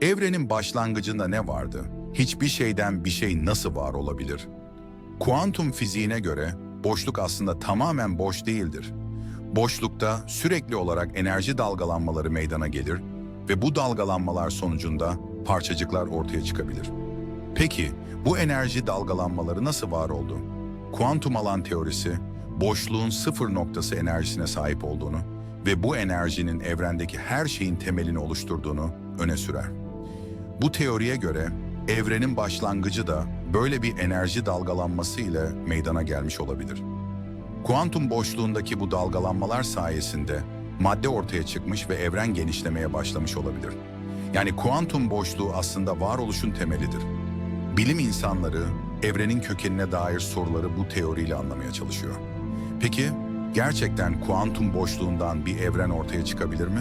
Evrenin başlangıcında ne vardı? Hiçbir şeyden bir şey nasıl var olabilir? Kuantum fiziğine göre boşluk aslında tamamen boş değildir. Boşlukta sürekli olarak enerji dalgalanmaları meydana gelir ve bu dalgalanmalar sonucunda parçacıklar ortaya çıkabilir. Peki bu enerji dalgalanmaları nasıl var oldu? Kuantum alan teorisi boşluğun sıfır noktası enerjisine sahip olduğunu ve bu enerjinin evrendeki her şeyin temelini oluşturduğunu öne sürer. Bu teoriye göre evrenin başlangıcı da böyle bir enerji dalgalanması ile meydana gelmiş olabilir. Kuantum boşluğundaki bu dalgalanmalar sayesinde madde ortaya çıkmış ve evren genişlemeye başlamış olabilir. Yani kuantum boşluğu aslında varoluşun temelidir. Bilim insanları evrenin kökenine dair soruları bu teoriyle anlamaya çalışıyor. Peki gerçekten kuantum boşluğundan bir evren ortaya çıkabilir mi?